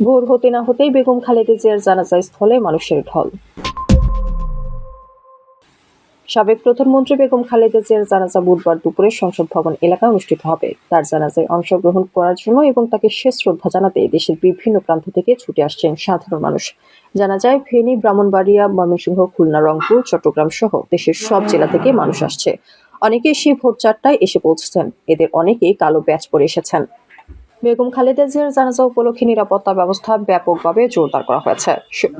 ভোর হতে না হতেই বেগম খালেদা জিয়ার জানাজা স্থলে মানুষের ঢল। সাবেক প্রধানমন্ত্রী বেগম খালেদা জিয়ার জানাজা বুধবার দুপুরে সংসদ ভবন এলাকায় অনুষ্ঠিত হবে। তার জানাজায় অংশগ্রহণ করার জন্য এবং তাকে শেষ শ্রদ্ধা জানাতে দেশের বিভিন্ন প্রান্ত থেকে ছুটে আসছেন সাধারণ মানুষ। জানা যায় ফেনী, ব্রাহ্মণবাড়িয়া, ময়মনসিংহ, খুলনা, রংপুর, চট্টগ্রাম সহ দেশের সব জেলা থেকে মানুষ আসছে। অনেকে সেই ভোর চারটায় এসে পৌঁছেছেন। এদের অনেকেই কালো ব্যাচ পরে এসেছেন। বেগম খালেদা জিয়ার জানাজা উপলক্ষে নিরাপত্তা ব্যবস্থা ব্যাপকভাবে জোরদার করা হয়েছে।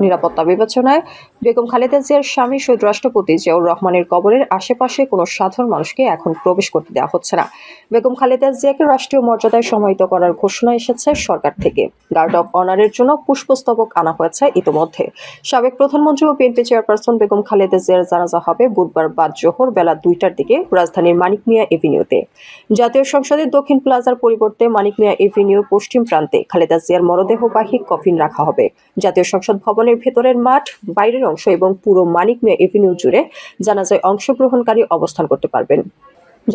নিরাপত্তা বিবেচনায় বেগম খালেদা জিয়ার স্বামী শহীদ রাষ্ট্রপতি জিয়াউর রহমানের কবরের আশেপাশে কোনো সাধারণ মানুষকে এখন প্রবেশ করতে দেওয়া হচ্ছে না। বেগম খালেদা জিয়াকে রাষ্ট্রীয় মর্যাদায় সমাহিত করার ঘোষণা এসেছে সরকার থেকে। গার্ড অব অনারের জন্য পুষ্পস্তবক আনা হয়েছে ইতোমধ্যে। সাবেক প্রধানমন্ত্রী ও বিএনপি চেয়ারপারসন বেগম খালেদা জিয়ার জানাজা হবে বুধবার বাদ জোহর বেলা দুইটার দিকে রাজধানীর মানিক মিয়া এভিনিউতে। জাতীয় সংসদের দক্ষিণ প্লাজার পরিবর্তে মানিক মিয়া এভিনিউর পশ্চিম প্রান্তে খালেদা জিয়ার মরদেহ বাহিক কফিন রাখা হবে। জাতীয় সংসদ ভবনের ভেতরের মাঠ, বাইরের অংশ এবং পুরো মানিক মিয়া এভিনিউ জুড়ে জানাজায় অংশগ্রহণকারী অবস্থান করতে পারবেন।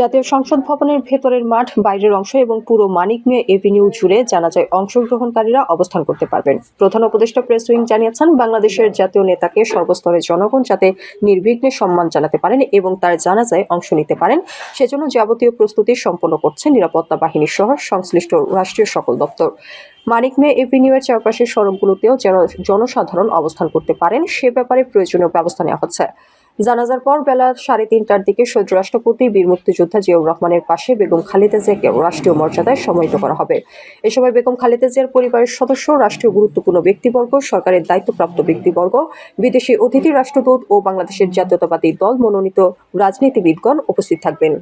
জাতীয় সংসদ ভবনের ভেতরের মাঠ, বাইরের অংশ এবং পুরো মানিক মিয়া এভিনিউ জুড়ে জানাজায় অংশগ্রহণকারীরা অবস্থান করতে পারবেন। প্রধান উপদেষ্টা প্রেস উইং জানিয়েছেন, বাংলাদেশের জাতীয় নেতাকে সর্বস্তরের জনগণ যাতে নির্বিঘ্নে সম্মান জানাতে পারেন এবং তার জানাজায় অংশ নিতে পারেন, সেজন্য যাবতীয় প্রস্তুতি সম্পন্ন করছে নিরাপত্তা বাহিনী সহ সংশ্লিষ্ট রাষ্ট্রীয় সকল দপ্তর। মানিক মে এভিনিউয়ের চারপাশের সড়কগুলোতেও যেন জনসাধারণ অবস্থান করতে পারেন, সে ব্যাপারে প্রয়োজনীয় ব্যবস্থা নেওয়া হচ্ছে। জানাজার পর বেলা সাড়ে তিনটার দিকে শহীদ রাষ্ট্রপতি বীর মুক্তিযোদ্ধা জিয়াউর রহমানের পাশে বেগম খালেদা জিয়াকে রাষ্ট্রীয় মর্যাদায় সম্মানিত করা হবে। এ সময় বেগম খালেদা জিয়ার পরিবারের সদস্য, রাষ্ট্রীয় গুরুত্বপূর্ণ ব্যক্তিবর্গ, সরকারের দায়িত্বপ্রাপ্ত ব্যক্তিবর্গ, বিদেশি অতিথি রাষ্ট্রদূত ও বাংলাদেশের জাতীয়তাবাদী দল মনোনীত রাজনীতিবিদগণ উপস্থিত থাকবেন।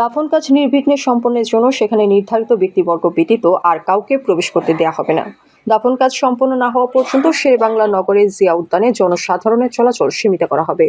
দাফন কাজ নির্বিঘ্নে সম্পন্নের জন্য সেখানে নির্ধারিত ব্যক্তিবর্গ ব্যতীত আর কাউকে প্রবেশ করতে দেওয়া হবে না। দাফন কাজ সম্পন্ন না হওয়া পর্যন্ত শেরে বাংলা নগরের জিয়া উদ্যানে জনসাধারণের চলাচল সীমিত করা হবে।